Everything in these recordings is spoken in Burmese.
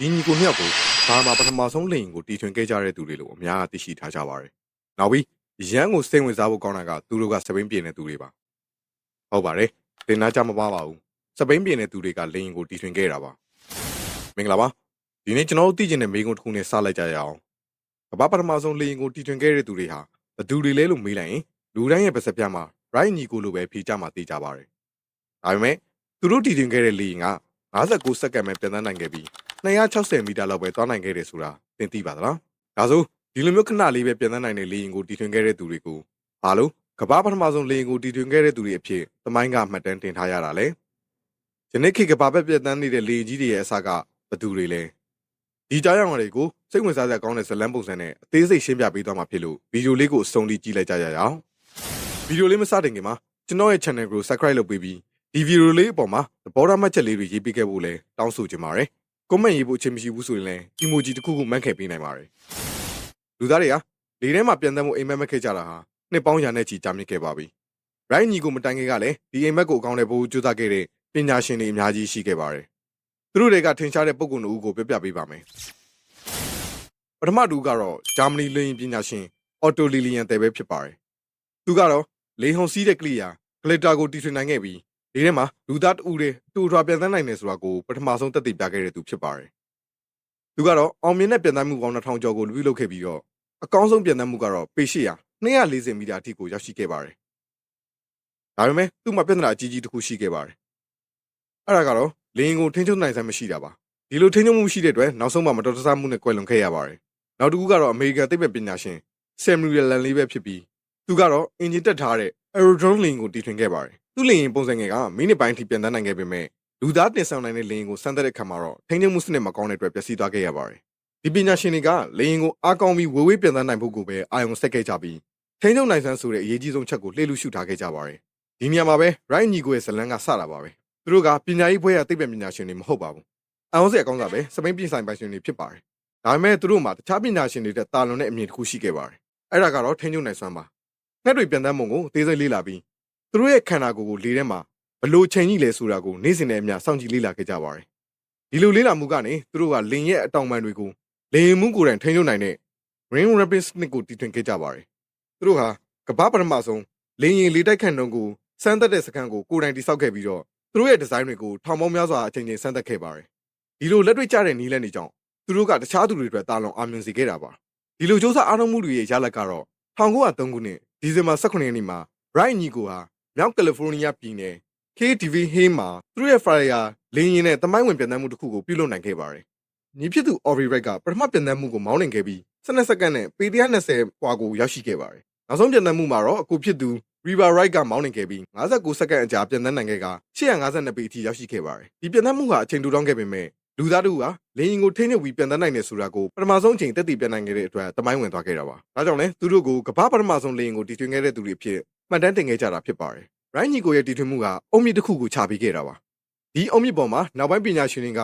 ဒီညီကိုနှစ်ယောက်ကိုဘာမှပထမဆုံးလိန်ကိုတီထွင်ခဲ့ကြတဲ့သူတွေလို့အများအားသိရှိထားကြပါတယ်။နောက်ပြီးရန်ကိုစိတ်ဝင်စားဖို့ကောင်းတာကသူတို့ကစပိန်ပြည်နယ်သူတွေပါ။ဟုတ်ပါတယ်။တင်နာကြမပါပါဘူး။စပိန်ပြည်နယ်သူတွေကလိန်ကိုတီထွင်ခဲ့တာပါ။မင်္ဂလာပါ။ဒီနေ့ကျွန်တော်တို့သိချင်တဲ့မိကုံတစ်ခုနဲ့စလိုက်ကြရအောင်။ကမ္ဘာပထမဆုံးလိန်ကိုတီထွင်ခဲ့တဲ့သူတွေဟာဘယ်သူတွေလဲလို့မေးလိုက်ရင်လူတိုင်းရဲ့ပါစက်ပြမှာ right ညီကိုလိုပဲဖြေကြမှာသိကြပါတယ်။ဒါပေမဲ့သူတို့တီထွင်ခဲ့တဲ့လိန်က59စက္ကန့်ပဲပြန်တန်းနိုင်ခဲ့ပြီး 260မီတာလောက်ပဲသွားနိုင်ခဲ့တယ်ဆိုတာသင်သိပါသလား။ဒါဆိုဒီလိုမျိုးခဏလေးပဲပြန်တန်းနိုင်တဲ့လေယာဉ်ကိုတီထွင်ခဲ့တဲ့သူတွေကိုဘာလို့ကမ္ဘာပထမဆုံးလေယာဉ်ကိုတီထွင်ခဲ့တဲ့သူတွေအဖြစ်သမိုင်းကမှတ်တမ်းတင်ထားရတာလဲ။ယနေ့ခေတ်ကမ္ဘာပဲပြန်တန်းနေတဲ့လေယာဉ်ကြီးတွေရဲ့အစကဘယ်သူတွေလဲ။ဒီကြားရောင်တွေကိုစိတ်ဝင်စားစရာကောင်းတဲ့ဇလန်းပုံစံနဲ့အသေးစိတ်ရှင်းပြပေးသွားမှာဖြစ်လို့ဗီဒီယိုလေးကိုအဆုံးထိကြည့်လိုက်ကြရအောင်။ဗီဒီယိုလေးမစတင်ခင်မှာကျွန်တော်ရဲ့ channel ကို subscribe လုပ်ပေးပြီးဒီဗီဒီယိုလေးအပေါ်မှာသဘောထားမှတ်ချက်လေးတွေရေးပေးခဲ့ဖို့လည်းတောင်းဆိုချင်ပါတယ်။ comment ရေးဖို့အချိန်မရှိဘူးဆိုရင်လည်း emoji တစ်ခုခုမှတ်ခဲ့ပေးနိုင်ပါတယ်။လူသားတွေကလေထဲမှာပြန်သက်မှုအိမ်မက်မက်ခဲ့ကြတာဟာနှစ်ပေါင်းရာနဲ့ချီကြာမြင့်ခဲ့ပါပြီ။ right ညီကိုမတိုင်ခင်ကလည်းဒီအိမ်မက်ကိုအကောင်းတဲ့ဘိုးကြိုးစားခဲ့တဲ့ပညာရှင်တွေအများကြီးရှိခဲ့ပါတယ်။သူတို့တွေကထင်ရှားတဲ့ပုံကုနှစ်ဦးကိုပြပြပေးပါမယ်။ပထမတူကတော့ဂျာမနီလေယာဉ်ပညာရှင်အော်တိုလီလီယန်တဲပဲဖြစ်ပါတယ်။သူကတော့လေဟုန်စီးတဲ့ကလီယာဂလစ်တာကိုတီထွင်နိုင်ခဲ့ပြီး ဒီထဲမှာလူသားတဦးတည်းတူထွာပြန်တန်းနိုင်တယ်ဆိုတာကိုပထမဆုံးသက်သေပြခဲ့တဲ့သူဖြစ်ပါတယ်။သူကတော့အောင်မြင်တဲ့ပြန်တန်းမှုပေါင်း2000ကျော်ကိုလူပြုလုပ်ခဲ့ပြီးတော့အကောင်းဆုံးပြန်တန်းမှုကတော့ပေ800 240မီတာအထိကိုရောက်ရှိခဲ့ပါတယ်။ဒါပေမဲ့သူ့မှာပြဿနာအကြီးကြီးတစ်ခုရှိခဲ့ပါတယ်။အဲ့ဒါကတော့လင်းကိုထင်းချုံနိုင်ဆိုင်မရှိတာပါ။ဒီလိုထင်းချုံမှုရှိတဲ့အတွက်နောက်ဆုံးမှမတော်တဆမှုနဲ့ကွယ်လွန်ခဲ့ရပါတယ်။နောက်တစ်ခုကတော့အမေရိကန်သိပ္ပံပညာရှင်ဆယ်မူရယ်လန်လေးပဲဖြစ်ပြီးသူကတော့အင်ဂျင်တက်ထားတဲ့ aerodrome လင်းကိုတီထွင်ခဲ့ပါတယ်။ သူ့လင်းပုံစံငယ်ကမိနစ်ပိုင်းထိပြန်တန်းနိုင်ခဲ့ပေမဲ့လူသားတင်ဆောင်နိုင်တဲ့လင်းကိုစမ်းသပ်တဲ့အခါမှာတော့ထိန်းချုပ်မှုစနစ်မကောင်းတဲ့အတွက်ပျက်စီးသွားခဲ့ရပါတယ်။ဒီပညာရှင်တွေကလင်းကိုအားကောင်းပြီးဝေဝေးပြန်တန်းနိုင်ဖို့ကိုပဲအာရုံစိုက်ခဲ့ကြပြီးထိန်းချုပ်နိုင်စမ်းဆိုတဲ့အရေးကြီးဆုံးချက်ကိုလှည့်လူရှုထားခဲ့ကြပါတယ်။ဒီနေရာမှာပဲ right ညီကိုရဲ့ဇလန်းကစတာပါပဲ။သူတို့ကပညာရေးဘွဲရသိပ္ပံပညာရှင်တွေမဟုတ်ပါဘူး။အောင်စက်အကောင်းစားပဲစပိန်ပြည်ဆိုင်ပိုင်ရှင်တွေဖြစ်ပါတယ်။ဒါပေမဲ့သူတို့မှာတခြားပညာရှင်တွေတက်တာလွန်တဲ့အမြင်တစ်ခုရှိခဲ့ပါတယ်။အဲ့ဒါကတော့ထိန်းချုပ်နိုင်စွမ်းပါ။ငှက်တွေပြန်တန်းပုံကိုအသေးစိတ်လေ့လာပြီး သူတို့ရဲ့ခန္ဓာကိုယ်ကိုလေထဲမှာဘလို့ချိန်ကြီးလဲဆိုတာကိုနေ့စဉ်နဲ့အမျှစောင့်ကြည့်လေ့လာခဲ့ကြပါတယ်။ဒီလိုလေ့လာမှုကနေသူတို့ကလင်ရဲ့အတောင်ပံတွေကိုလေရင်မှုကိုယ်တိုင်ထိန်းချုပ်နိုင်တဲ့ Ring Rapid Snick ကိုတီထွင်ခဲ့ကြပါတယ်။သူတို့ဟာကမ္ဘာပထမဆုံးလေရင်လေတိုက်ခန့်နှုန်းကိုစမ်းသပ်တဲ့စကန်ကိုကိုယ်တိုင်တိစောက်ခဲ့ပြီးတော့သူတို့ရဲ့ဒီဇိုင်းတွေကိုထောင်ပေါင်းများစွာအချိန်ချင်းစမ်းသပ်ခဲ့ပါတယ်။ဒီလိုလက်တွေ့ကျတဲ့နီးလန်းတွေကြောင့်သူတို့ကတခြားသူတွေအတွက်တာလွန်အာမြင်စေခဲ့တာပါ။ဒီလိုစ조사အားထုတ်မှုတွေရဲ့ရလဒ်ကတော့1903ခုနှစ်ဒီဇင်ဘာ18ရက်နေ့မှာ Bright Nico ဟာ မြောက်ကယ်လီဖိုးနီးယားပြည်နယ် KTV ဟင်းမှာသူတို့ရဲ့ Flyer လင်းရင်နဲ့တမိုင်းဝင်ပြန်တမ်းမှုတစ်ခုကိုပြုလုပ်နိုင်ခဲ့ပါတယ်။ညီဖြစ်သူ Ori Wright ကပထမပြန်တမ်းမှုကိုမောင်းနှင်ခဲ့ပြီး12စက္ကန့်နဲ့ပေ120ပွာကိုရောက်ရှိခဲ့ပါတယ်။နောက်ဆုံးပြန်တမ်းမှုမှာတော့အခုဖြစ်သူ River Wright ကမောင်းနှင်ခဲ့ပြီး59စက္ကန့်အကြာပြန်တမ်းနိုင်ခဲ့က152ပေအထိရောက်ရှိခဲ့ပါတယ်။ဒီပြန်တမ်းမှုဟာအချိန်တူတောင်းခဲ့ပေမဲ့လူသားတို့ကလင်းရင်ကိုထိန်းချုပ်ပြီးပြန်တန်းနိုင်တယ်ဆိုတာကိုပထမဆုံးအချိန်တက်တည်ပြန်နိုင်ခဲ့တဲ့အတွက်တမိုင်းဝင်သွားခဲ့တာပါ။ဒါကြောင့်လဲသူတို့ကိုကမ္ဘာပထမဆုံးလင်းရင်ကိုတီထွင်ခဲ့တဲ့သူတွေအဖြစ် မှတ်တမ်းတင်ခဲ့ကြတာဖြစ်ပါတယ်။ Right ညီကိုရဲ့တီထွင်မှုကအုံမြစ်တစ်ခုကိုချပေးခဲ့တာပါ။ဒီအုံမြစ်ပေါ်မှာနောက်ပိုင်းပညာရှင်တွေက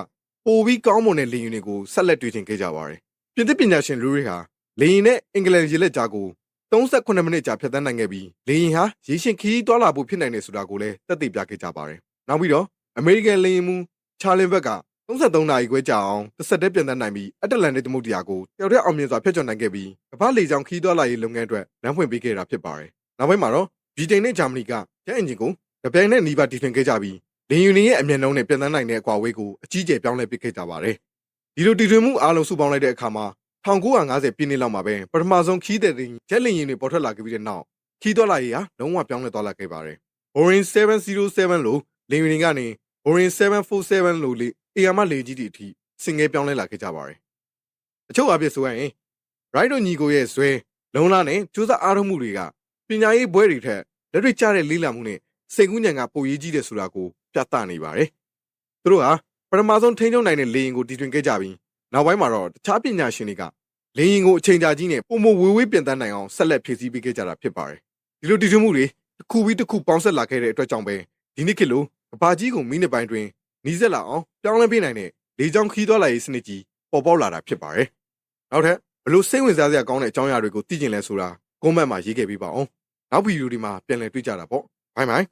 ပိုပြီးကောင်းမွန်တဲ့လင်းရင်တွေကိုဆက်လက်တွေ့တင်ခဲ့ကြပါတယ်။ပြင်သစ်ပညာရှင်လူတွေဟာလင်းရင်နဲ့အင်္ဂလန်ရေလက်ကြားကို38မိနစ်ကြာဖြတ်သန်းနိုင်ခဲ့ပြီးလင်းရင်ဟာရေရှင်ခီးသွားလာဖို့ဖြစ်နိုင်တယ်ဆိုတာကိုလည်းသက်သေပြခဲ့ကြပါတယ်။နောက်ပြီးတော့အမေရိကန်လင်းရင်မူချာလင်ဘက်က33နာရီခွဲကြာအောင်တစ်ဆက်တည်းပြန်တန်းနိုင်ပြီးအတ္တလန်တစ်သမုဒ္ဒရာကိုတယောက်တည်းအောင်မြင်စွာဖျက်ချော်နိုင်ခဲ့ပြီးကမ္ဘာလေကြောင်းခီးသွွာလာရေးလုပ်ငန်းအတွက်လမ်းဖွင့်ပေးခဲ့တာဖြစ်ပါတယ်။ နောက်ပိုင်းမှာတော့ဗြိတိန်နဲ့ဂျာမနီကဂျက်အင်ဂျင်ကိုတပြိုင်နက်နီးပါးတီထွင်ခဲ့ကြပြီးလင်ယူနီရဲ့အမြန်နှုန်းနဲ့ပြန်တန်းနိုင်တဲ့အကွာဝေးကိုအကြီးကျယ်ပြောင်းလဲပစ်ခဲ့ကြပါတယ်။ဒီလိုတီထွင်မှုအားလုံးစုပေါင်းလိုက်တဲ့အခါမှာ1950ပြည့်နှစ်လောက်မှာပဲပထမဆုံးခီးတဲ့ဂျက်လင်ရင်တွေပေါ်ထွက်လာခဲ့ပြီးတဲ့နောက်ခီးသွွာလာရေးဟာလုံးဝပြောင်းလဲသွားလာခဲ့ပါတယ်။ Boeing 707လို့လင်ယူနီကနေ Boeing 747လို့လေအေယာမလေကြီးတွေအထိစင်ငယ်ပြောင်းလဲလာခဲ့ကြပါတယ်။အချို့အပြစ်ဆိုရရင် Right တို့ညီကိုရဲ့ဇွဲလုံလာနဲ့စူးစမ်းအားထုတ်မှုတွေက ပညာရေးဘွဲတွေထက်လက်တွေ့ကျတဲ့လေးလာမှုနဲ့စိတ်ကူးညံကပိုရေးကြီးတယ်ဆိုတာကိုပြသနေပါတယ်။သူတို့ဟာပထမဆုံးထိန်းချုပ်နိုင်တဲ့လေရင်ကိုတီထွင်ခဲ့ကြပြီးနောက်ပိုင်းမှာတော့တခြားပညာရှင်တွေကလေရင်ကိုအချိန်ကြာကြီးနဲ့ပုံမဝေဝေးပြန်တန်းနိုင်အောင်ဆက်လက်ဖြည့်ဆည်းပေးခဲ့ကြတာဖြစ်ပါတယ်။ဒီလိုတီထွင်မှုတွေတစ်ခုပြီးတစ်ခုပေါင်းဆက်လာခဲ့တဲ့အတွက်ကြောင့်ပဲဒီနေ့ခေတ်လိုကဘာကြီးကိုမိနစ်ပိုင်းတွင်နီးစက်လာအောင်ပြောင်းလဲပေးနိုင်တဲ့လေကြောင်းခီးသွွားလာရေးစနစ်ကြီးပေါ်ပေါက်လာတာဖြစ်ပါတယ်။နောက်ထပ်ဘလို့စိတ်ဝင်စားစရာကောင်းတဲ့အကြောင်းအရာတွေကိုသိကျင်လဲဆိုတာကွန်မန့်မှာရေးခဲ့ပေးပါအောင်။ နောက်ဗီဒီယိုဒီမှာပြန်လည်တွေ့ကြတာပေါ့။ဘိုင်ဘိုင်